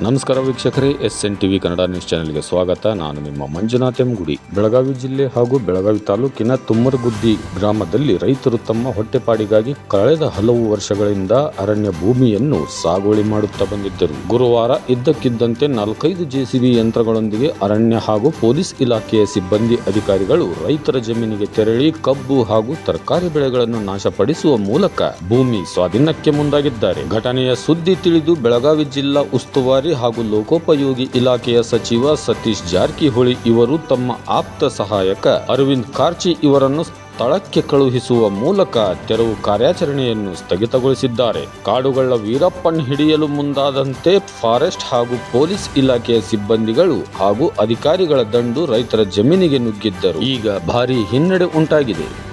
ನಮಸ್ಕಾರ ವೀಕ್ಷಕರೇ S N TV Kannada news ಚಾನೆಲ್ಗೆ ಸ್ವಾಗತ. ನಾನು ನಿಮ್ಮ ಮಂಜುನಾಥ್ ಎಂಗುಡಿ. ಬೆಳಗಾವಿ ಜಿಲ್ಲೆ ಹಾಗೂ ಬೆಳಗಾವಿ ತಾಲೂಕಿನ ತುಮ್ಮರಗುದ್ದಿ ಗ್ರಾಮದಲ್ಲಿ ರೈತರು ತಮ್ಮ ಹೊಟ್ಟೆಪಾಡಿಗಾಗಿ ಕಳೆದ ಹಲವು ವರ್ಷಗಳಿಂದ ಅರಣ್ಯ ಭೂಮಿಯನ್ನು ಸಾಗುವಳಿ ಮಾಡುತ್ತಾ ಬಂದಿದ್ದರು. ಗುರುವಾರ ಇದ್ದಕ್ಕಿದ್ದಂತೆ ನಾಲ್ಕೈದು ಜೆಸಿಬಿ ಯಂತ್ರಗಳೊಂದಿಗೆ ಅರಣ್ಯ ಹಾಗೂ ಪೊಲೀಸ್ ಇಲಾಖೆಯ ಸಿಬ್ಬಂದಿ ಅಧಿಕಾರಿಗಳು ರೈತರ ಜಮೀನಿಗೆ ತೆರಳಿ ಕಬ್ಬು ಹಾಗೂ ತರಕಾರಿ ಬೆಳೆಗಳನ್ನು ನಾಶಪಡಿಸುವ ಮೂಲಕ ಭೂಮಿ ಸ್ವಾಧೀನಕ್ಕೆ ಮುಂದಾಗಿದ್ದಾರೆ. ಘಟನೆಯ ಸುದ್ದಿ ತಿಳಿದು ಬೆಳಗಾವಿ ಜಿಲ್ಲಾ ಉಸ್ತುವಾರಿ ಹಾಗೂ ಲೋಕೋಪಯೋಗಿ ಇಲಾಖೆಯ ಸಚಿವ ಸತೀಶ್ ಜಾರಕಿಹೊಳಿ ಇವರು ತಮ್ಮ ಆಪ್ತ ಸಹಾಯಕ ಅರವಿಂದ್ ಕಾರ್ಚಿ ಇವರನ್ನು ಸ್ಥಳಕ್ಕೆ ಕಳುಹಿಸುವ ಮೂಲಕ ತೆರವು ಕಾರ್ಯಾಚರಣೆಯನ್ನು ಸ್ಥಗಿತಗೊಳಿಸಿದ್ದಾರೆ. ಕಾಡುಗಳ ವೀರಪ್ಪನ್ ಹಿಡಿಯಲು ಮುಂದಾದಂತೆ ಫಾರೆಸ್ಟ್ ಹಾಗೂ ಪೊಲೀಸ್ ಇಲಾಖೆಯ ಸಿಬ್ಬಂದಿಗಳು ಹಾಗೂ ಅಧಿಕಾರಿಗಳ ದಂಡು ರೈತರ ಜಮೀನಿಗೆ ನುಗ್ಗಿದ್ದರು. ಈಗ ಭಾರೀ ಹಿನ್ನಡೆ ಉಂಟಾಗಿದೆ.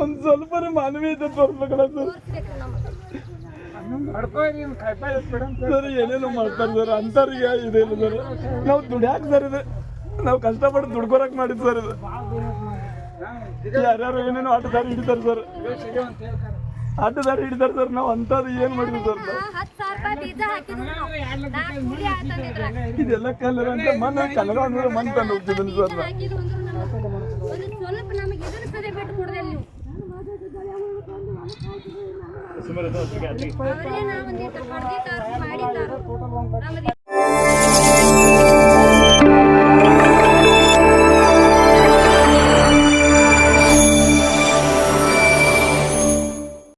ಒಂದ್ ಸ್ವಲ್ಪ ಮಾನವೀಯ ಸರ್. ಏನೇನು ಸರ್ ಮಾಡ್ತಾರೆ ಸರ್. ಅಂತವ್ರಿಗೆ ಇದೇನು ಸರ್. ನಾವು ದುಡ್ಯಾಕ್ ಸರ್ ಇದು. ನಾವು ಕಷ್ಟಪಟ್ಟು ದುಡ್ಕೊರಕ್ ಮಾಡಿದ್ ಸರ್ ಇದು. ಯಾರ್ಯಾರು ಏನೇನೋ ಆಟದಾರಿ ಹಿಡಿತಾರೆ ಸರ್. ಆಟದಾರಿ ಹಿಡಿದಾರ ಸರ್ ನಾವು ಅಂತದ್ದು ಏನು ಮಾಡಿದ್ವಿ ಸರ್? ನಾವು. ಇದೆಲ್ಲ ಕಲರ್ ಅಂತ ಮನೆ ಕಲರ್ ಅಂದ್ರೆ ಮನ್ ತಂದು ಹೋಗ್ತಿದ್ದೀನಿ ಸರ್ ನಾ